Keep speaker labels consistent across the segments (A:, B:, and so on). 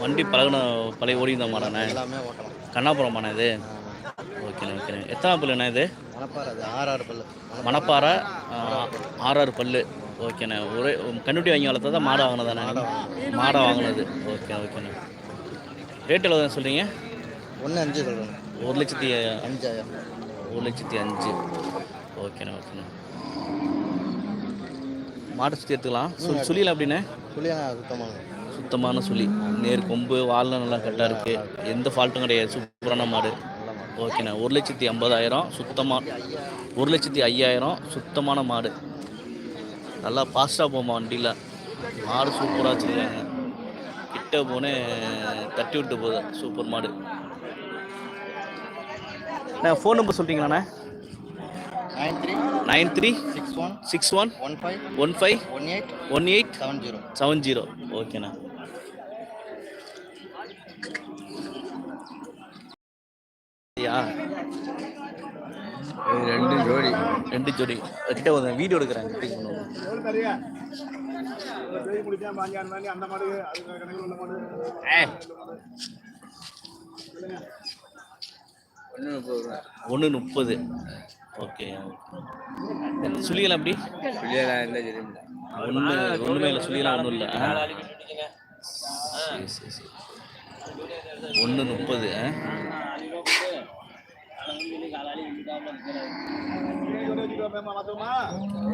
A: வண்டி பழகின பழைய ஓடி இந்த மாடாண்ணே
B: எல்லாமே ஓட்டலாம்
A: கண்ணாபுரமாண்ணே இது. ஓகேண்ணே ஓகேண்ணே எத்தனை பல்லுண்ணே இது?
B: மணப்பாறை அது ஆறு ஆறு பல்லு.
A: மணப்பாறை ஆறாறு பல்லு. ஓகேண்ணே ஒரே கண்ணுட்டி வாங்கி வளர்த்தா தான் மாடை வாங்கினதாண்ணே மாடை வாங்கினது. ஓகே ஓகேண்ணே ரேட் எவ்வளோ சொல்கிறீங்க
B: ஒன்று அஞ்சு சொல்கிறேன்
A: ஒரு லட்சத்தி
B: அஞ்சாயிரம்.
A: ஒரு லட்சத்தி அஞ்சு. ஓகேண்ணே ஓகேண்ணே மாட்டை சுற்றி எடுத்துக்கலாம். சுழி சுழியில் அப்படிண்ணே
B: சொல்லியா சுத்தமான
A: சுத்தமான சுழி. நேர் கொம்பு வால்லாம் நல்லா கரெக்டாக இருக்குது எந்த ஃபால்ட்டும் கிடையாது. சூப்பரான மாடு. ஓகேண்ணே ஒரு லட்சத்தி ஐம்பதாயிரம். சுத்தமாக ஒரு லட்சத்தி ஐயாயிரம். சுத்தமான மாடு. நல்லா ஃபாஸ்ட்டாக போமா வண்டியில். மாடு சூப்பராக வச்சுருக்காங்க. கிட்ட போனே தட்டி விட்டு போகுது. சூப்பர் மாடு. அண்ணா phone number சொல்கிறீங்களாண்ணே
B: nine three
A: nine three
B: six one
A: six one
B: one five
A: one five
B: one eight
A: one eight
B: seven zero.
A: Seven zero. ஓகேண்ணா யா
B: ரெண்டு ஜோடி.
A: ரெண்டு ஜோடி. கிட்ட வந்து வீடியோ எடுக்கிறேன். கிட்ட பண்ணுவோம்.
B: ஒன்று முப்பது
A: ஓகே. சுழியலாம் அப்படி
B: எந்த தெரியும்
A: ஒன்று ஒன்றுமே இல்லை. சுழியலாம் ஒன்றும் இல்லை. சரி சரி சரி. ஒன்று முப்பது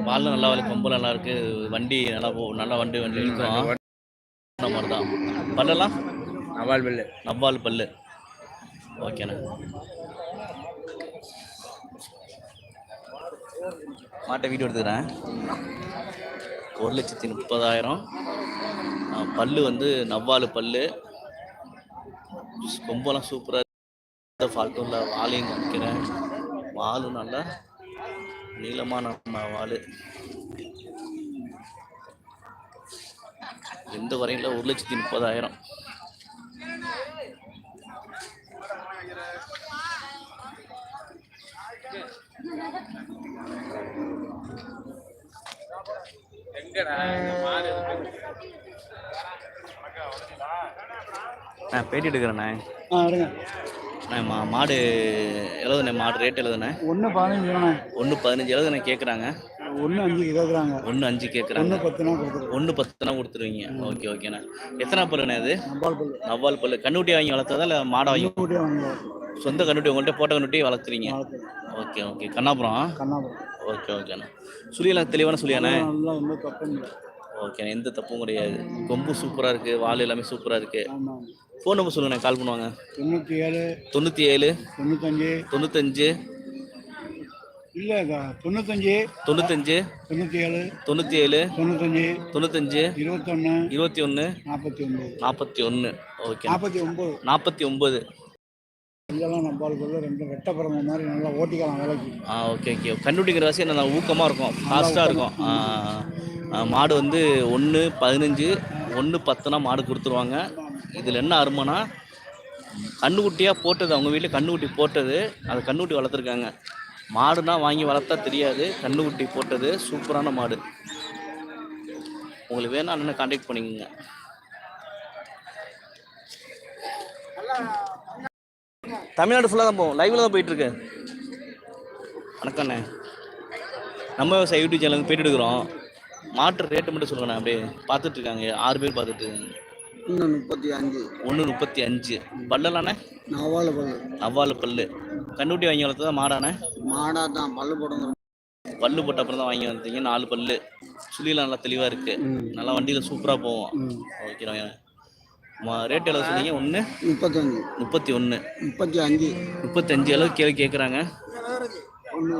A: வால் நல்லா வலி கொம்பு நல்லா இருக்கு. வண்டி நல்லா போ நல்லா வண்டி வண்டி இழுக்கும். மாதிரி தான் பல்லெல்லாம்?
B: நவால் பில்லு.
A: நவ்வால் பல்லு. ஓகேண்ணே மாட்டை வீடியோ எடுத்துக்கிறேன். ஒரு லட்சத்தி முப்பதாயிரம். பல்லு வந்து நவ்வாலு பல்லு. கொம்பெல்லாம் சூப்பராக ஃபால்ட்டும் இல்லை வாலையும் காமிக்கிறேன். வாலும் நல்லா நீளமான ம- வாலு. எந்த வரையில் ஒரு லட்சத்தி முப்பதாயிரம். நான் பேட்டி எடுக்கிறேண்ணே
C: ஆ
A: மா மாடு எழுதுண்ணே மாடு ரேட் எழுதுண்ணே
C: ஒன்று பதினஞ்சு
A: ஒன்று பதினஞ்சு எழுதுண்ணே கேட்குறாங்க
C: ஒன்று அஞ்சு கேட்குறாங்க
A: ஒன்று அஞ்சு கேட்குறாங்க
C: ஒன்று பத்துனா கொடுத்துருவோம்
A: ஒன்று பத்துனா கொடுத்துருவீங்க. ஓகே ஓகேண்ணே எத்தனை பல்லுண்ணே அது?
C: நம்பால் பல்லு.
A: நவ்வால் பல்லு. கண்ணுட்டி வாங்கி வளர்த்ததா இல்லை மாடை வாங்க? சொந்த கண்ணுட்டி உங்கள்கிட்ட போட்ட கண்ணுட்டி வளர்த்துறீங்க. Okay okay. Kannapuram?
C: Kannapuram.
A: Okay ஓகேண்ணே சுழியெல்லாம் தெளிவான சுழியாண்ணே ஓகே எந்த தப்பும் கிடையாது. கொம்பு சூப்பராக இருக்குது வால் எல்லாமே சூப்பராக இருக்குது ஃபோன் நம்பர் சொல்லுங்கண்ணே கால் பண்ணுவாங்க
C: தொண்ணூற்றி ஏழு
A: தொண்ணூற்றி ஏழு
C: தொண்ணூத்தஞ்சு.
A: தொண்ணூத்தஞ்சு.
C: இல்லை தொண்ணூத்தஞ்சு.
A: தொண்ணூத்தஞ்சு.
C: தொண்ணூற்றி ஏழு
A: தொண்ணூற்றி ஏழு
C: தொண்ணூத்தஞ்சு.
A: தொண்ணூத்தஞ்சு.
C: இருபத்தொன்று
A: இருபத்தி ஒன்று
C: நாற்பத்தி ஒம்பது
A: நாற்பத்தி ஒன்று ஓகே.
C: நாற்பத்தி ஒம்பது
A: நாற்பத்தி ஒம்பது
C: இதெல்லாம் பல்லு ரெண்டு பிறந்த மாதிரி நல்லா ஓட்டிக்கலாம் விலைக்கு.
A: ஆ ஓகே ஓகே. கண்டுபிடிக்கிற வாசி நல்லா ஊக்கமாக இருக்கும் ஃபாஸ்ட்டாக இருக்கும். மாடு வந்து ஒன்று பதினஞ்சு ஒன்று பத்துனா மாடு கொடுத்துருவாங்க. இதில் என்ன அருமைனா கண்ணுக்குட்டியாக போட்டது அவங்க வீட்டில் கண்ணுக்குட்டி போட்டது அது கண்ணுக்குட்டி வளர்த்துருக்காங்க. மாடுனா வாங்கி வளர்த்தா தெரியாது கண்ணுக்குட்டி போட்டது சூப்பரான மாடு. உங்களுக்கு வேணா அண்ணனை காண்டாக்ட் பண்ணிக்கோங்க. தமிழ்நாடு ஃபுல்லாக தான் போவோம் லைவில் தான் போயிட்டுருக்கு. வணக்கண்ணே. நம்ம விவசாய யூடியூப் சேனலுக்கு போயிட்டு எடுக்கிறோம். மாட்டு ரேட்டு மட்டும் சொல்லுங்கண்ணே அப்படியே பார்த்துட்டு இருக்காங்க. ஆறு பேர் பார்த்துட்டு இருக்காங்க.
C: இன்னும் முப்பத்தி அஞ்சு.
A: ஒன்று முப்பத்தி அஞ்சு. பல்லலாண்ணே?
C: நவால பல்லு.
A: நவ்வாலு பல்லு. கண்ணுட்டி வாங்கி வளர்த்ததா மாடாண்ணே?
C: மாடா தான் பல்லு போடுங்க
A: பல்லு போட்ட அப்புறம் தான் வாங்கி வந்தீங்க நாலு பல்லு. சுழிலாம் நல்லா தெளிவாக இருக்குது நல்லா வண்டியில் சூப்பராக போவோம். ஓகே ரேட் எவ்வளோ சொன்னீங்க? ஒன்று
C: முப்பத்தஞ்சு.
A: முப்பத்தி ஒன்று
C: முப்பத்தி அஞ்சு.
A: முப்பத்தஞ்சு அளவு கேள்வி கேட்குறாங்க
C: ஒன்று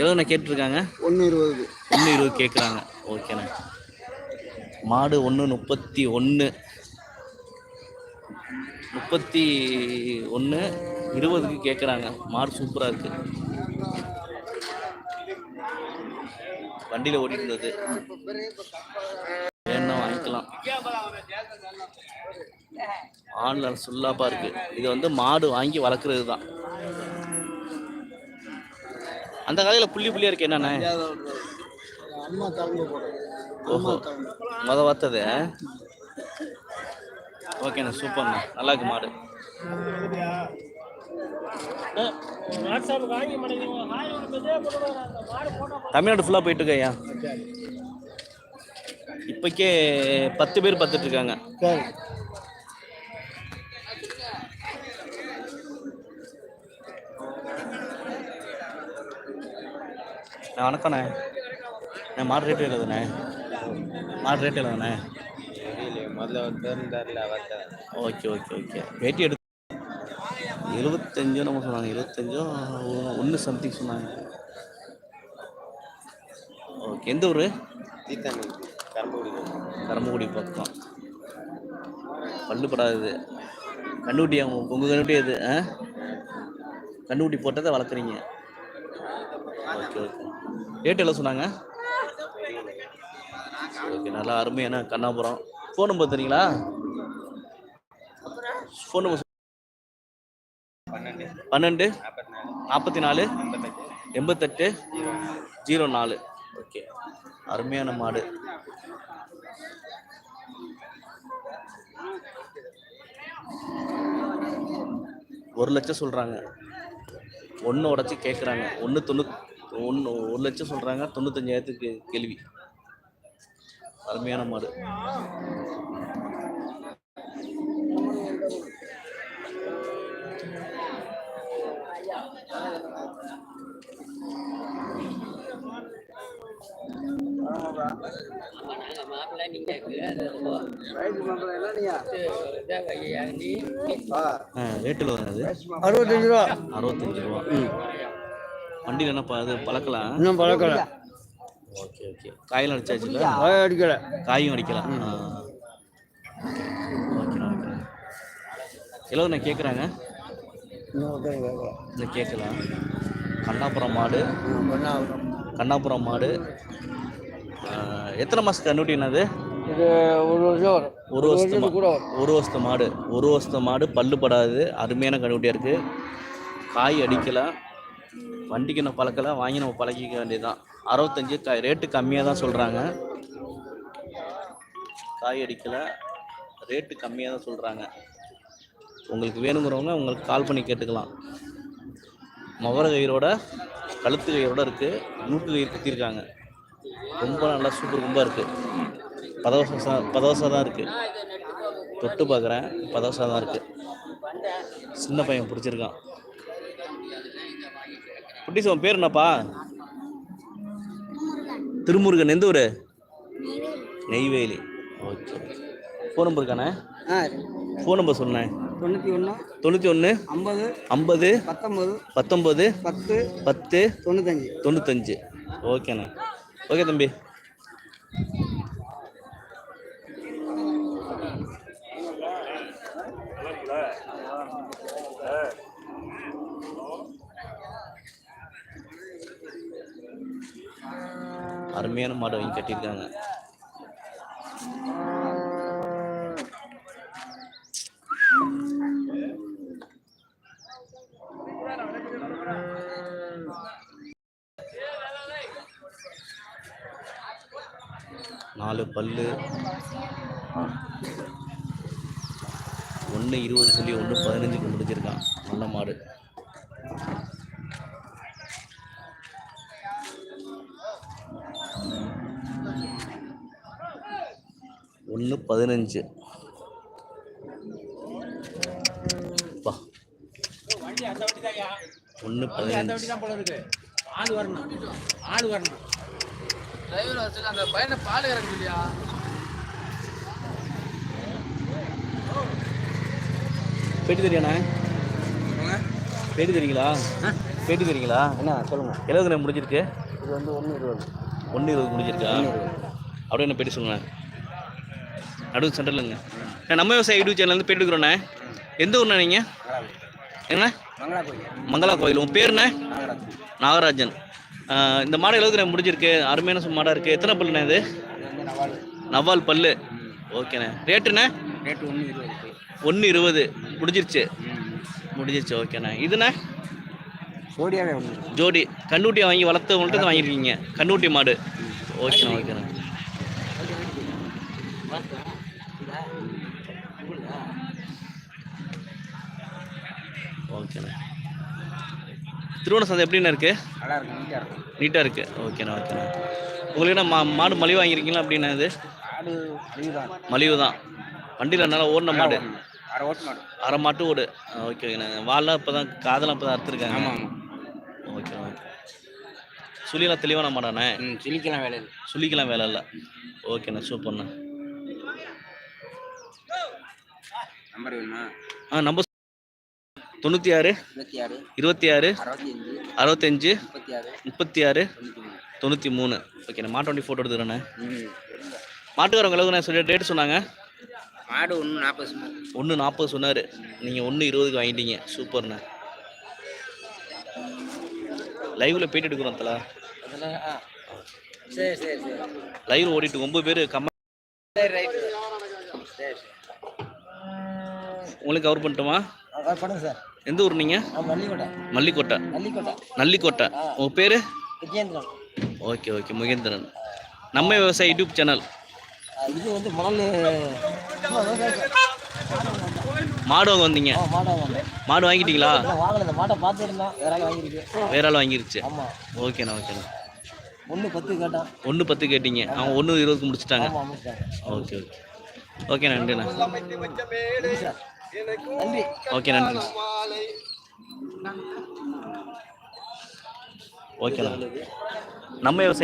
A: எவ்வளோண்ணே கேட்டிருக்காங்க?
C: ஒன்று இருபது.
A: ஒன்று இருபது கேட்குறாங்க. ஓகேண்ணே. மாடு ஒன்று முப்பத்தி ஒன்று. முப்பத்தி ஒன்று இருபதுக்கு கேட்குறாங்க. மாடு சூப்பராக இருக்குது வண்டியில் ஓடிட்டு இருந்தது வேணும் வாங்கிக்கலாம். ஆன்லைன் சுல்லாப்பாக இருக்குது இது வந்து மாடு வாங்கி வளர்க்குறது தான். அந்த காலையில் புள்ளி புள்ளியாக இருக்கு என்னண்ணே? முத பார்த்தது ஓகேண்ணா சூப்பர்ண்ணா. நல்லா இருக்கு மாடு. தமிழ்நாடு ஃபுல்லாக போயிட்டு இருக்கையா இப்போக்கே பத்து பேர் பார்த்துட்டு இருக்காங்க
C: சரி
A: அண்ணா, மாடு ரேட் எழுதுண்ணே. மாடு ரேட் எழுதுண்ணே ஓகே ஓகே ஓகே. பேட்டி எடுத்து எழுபத்தஞ்சோ நம்ம சொன்னாங்க. எழுபத்தஞ்சோ ஒன்று சம்திங் சொன்னாங்க. ஓகே எந்த ஊர்?
B: தீத்தானி கரும்புடி
A: கரம்பக்குடி பக்கம். பல்லுப்படாது கண்டுக்குட்டி அவங்க உங்கள் கண்டுக்குட்டி எது? ஆ? கண்டுக்குட்டி போட்டதை வளர்க்குறீங்க. Okay okay. ரேட் எல்லாம் சொன்னாங்க? ஓகே நல்லா அருமையான கண்ணாபுரம். ஃபோன் நம்பர் தெரியுங்களா ஃபோன் நம்பர்
B: பன்னெண்டு. நாற்பத்தி நாலு. எண்பத்தெட்டு.
A: எண்பத்தெட்டு ஜீரோ நாலு ஓகே அருமையான மாடு. ஒரு லட்சம் சொல்கிறாங்க ஒன்று உடச்சி கேட்குறாங்க ஒன்று தொண்ணூ ஒன்று ஒரு லட்சம் சொல்கிறாங்க தொண்ணூத்தஞ்சாயிரத்துக்கு கேள்வி. அருமையான மாடு. ரேட்டில் வருது
C: அறுபத்தஞ்சு ரூபா.
A: அறுபத்தஞ்சு ரூபா. வண்டியில் என்ன பழக்கலாம்?
C: இன்னும் பழக்கல.
A: Okay okay. காயெல்லாம் அடிச்சாச்சுல
C: காய அடிக்கல.
A: காயும் அடிக்கலாம் எவ்வளோ நான் கேட்குறாங்க இல்லை கேட்கலாம். கண்ணாபுரம் மாடு. கண்ணாபுரம். மாடு. எத்தனை மாதம் கண்ணுட்டினா அது
C: இது ஒரு வருஷம் வரும்.
A: ஒரு வருஷத்து
C: கூட
A: ஒரு வருஷத்து மாடு. ஒரு வருஷத்து மாடு பல்லு படாது. அருமையான கண்ணுட்டியாக இருக்குது காய் அடிக்கலாம் வண்டிக்கு நம்ம பழக்கலை? வாங்கி நம்ம பழகிக்க வேண்டியதுதான். அறுபத்தஞ்சு காய் ரேட்டு கம்மியாக தான் சொல்கிறாங்க காய் அடிக்கலை ரேட்டு கம்மியாக தான் சொல்கிறாங்க உங்களுக்கு வேணுங்கிறவங்க உங்களுக்கு கால் பண்ணி கேட்டுக்கலாம். மவர கயிறோட கழுத்து கயிறோட இருக்குது நூட்டு கயிறு குத்திருக்காங்க. ரொம்ப நல்லா சூப்பர் ரொம்ப இருக்குது பதவசா பதவசா தான் இருக்குது தொட்டு பார்க்குறேன் பதவசா தான் இருக்குது சின்ன பையன் பிடிச்சிருக்கான். குட்டிஸ் உன் பேர் என்னப்பா? திருமுருகன் எந்த ஊர்? நெய்வேலி. ஓகே. ஃபோன் நம்பர் இருக்கானே?
C: ஆ.
A: ஃபோன் நம்பர் சொன்னேன்
C: தொண்ணூற்றி ஒன்று
A: தொண்ணூற்றி ஒன்று
C: ஐம்பது
A: ஐம்பது
C: பத்தொம்பது
A: பத்தொம்பது
C: பத்து
A: பத்து
C: தொண்ணூத்தஞ்சு.
A: தொண்ணூத்தஞ்சு. ஓகேண்ணே. ஓகே தம்பி. அருமையான மாடு வாங்கி கட்டியிருக்காங்க. நாலு பல்லு. ஒன்று இருபது சொல்லி ஒன்று பதினஞ்சுக்கு முடிஞ்சிருக்கான். நல்ல மாடு. ஒன்று பதினஞ்சு. ஒன்று பதினஞ்சு.
C: ஆள் வரணும் ஆள் வரணும்
B: டிரைவர் வச்சு அந்த பையனை பால் இறங்க இல்லையா
A: பேட்டி தெரியாண்ணே பேட்டி தெரியுங்களா பேட்டி தெரியுங்களா?
C: என்ன சொல்லுங்க.
A: எழுபது முடிஞ்சிருக்கு?
C: இது வந்து ஒன்று இருபது.
A: ஒன்று இருபது முடிஞ்சிருக்கா? அப்படியே என்ன பேட்டி சொல்லுங்க? நடுவு சென்டர்லங்க. நம்ம விவசாய யூடியூப் சேனல்லேருந்து பேட்டி எடுக்கிறோண்ணே எந்த ஊர்ண்ணே நீங்கள் என்ன?
C: மங்களா கோயில்
A: உன் பேர் என்ன?
C: நாகராஜ்
A: நாகராஜன் இந்த மாடு நேரம் முடிஞ்சிருக்கு. அருமையான சு- மாடா இருக்குது எத்தனை பல்லுண்ணே இது?
C: நவால்
A: பல்லு. ஓகேண்ணே. ரேட்டுண்ணே?
C: ரேட்டு ஒன்று இருபது.
A: ஒன்று இருபது முடிஞ்சிருச்சு. முடிஞ்சிருச்சு. ஓகேண்ணே. இதுண்ணே?
C: ஒன்று
A: ஜோடி. கண்ணுட்டியை வாங்கி வளர்த்தவங்கள்ட்ட இதை வாங்கியிருக்கீங்க. கண்ணுட்டி மாடு. ஓகேண்ணா ஓகேண்ணா. திருவண்ண சந்தை எப்படிண்ணா இருக்குது
B: நல்லா இருக்கும் நீட்டாக இருக்கும்
A: நீட்டாக இருக்குது ஓகேண்ணா ஓகேண்ணா. உங்களுக்கு மா மாடு மலிவு வாங்கியிருக்கீங்களா அப்படின்னா இது?
B: ஆடு அதுதான்
A: மலிவு தான் வண்டியில் நல்லா ஓடின மாடு.
B: அரை ஓட்டு மாடு.
A: அரை மாட்டு ஓடு. ஓகே ஓகேண்ணா. வால்லாம் இப்போ தான் காதெல்லாம் இப்போ தான் அறுத்துருக்காங்க.
B: ஆமாம்.
A: Okay okay. சுழியெல்லாம் தெளிவான மாடாண்ணே?
B: ம் சிலிக்கலாம் வேலை இல்லை.
A: சுழிக்கலாம் வேலை இல்லை. ஓகேண்ணா சூப்பர்ண்ணா.
B: நம்பர் வேணுமா?
A: ஆ நம்பர் தொண்ணூற்றி ஆறு
B: இருபத்தி ஆறு
A: அறுபத்தஞ்சு
B: முப்பத்தி ஆறு தொண்ணூற்றி மூணு.
A: ஓகேண்ணா மாட்டு வண்டி ஃபோட்டோ எடுத்துக்கிறேண்ணே. மாட்டுக்காரவங்க எவ்வளோண்ணே சொல்லி டேட் சொன்னாங்க.
B: மாடு ஒன்று நாற்பது சொன்னாரு.
A: ஒன்று நாற்பது சொன்னார். நீங்கள் ஒன்று இருபதுக்கு வாங்கிட்டீங்க. சூப்பர்ண்ணே. லைவில் போயிட்டு எடுக்கிறோம் தலா.
B: சரி சரி சரி.
A: லைவ் ஓடிட்டு ஒம்பது பேர் கம்ம
B: ரைட்டு
A: உங்களுக்கு கவர் பண்ணிட்டோமா?
B: பண்ணுங்க சார்.
A: எந்த ஊர்
B: மல்லிகோட்டை.
A: மல்லிக்கோட்டை நல்லிக்கோட்டை உங்கள் பேர்? Okay okay. முகேந்திரன். நம்ம விவசாய யூடியூப் சேனல்?
B: இது வந்து
A: மாடு வாங்க வந்தீங்க.
B: மாடை வாங்க
A: மாடு வாங்கிட்டீங்களா
B: வாங்கல. மாட்டை பார்த்துருந்தோம் வேற ஆள் வாங்கியிருக்கு.
A: வேற ஆள் வாங்கிருச்சு. ஓகேண்ணா ஓகேண்ணா.
B: ஒன்று பத்து கேட்டான்.
A: ஒன்று பத்து கேட்டீங்க. அவங்க ஒன்று இருபதுக்கு முடிச்சிட்டாங்க. Okay okay. ஓகே நன்றிண்ணா.
B: நன்றி.
A: ஓகே நன்றி. ஓகேண்ணா நம்ம விவசாய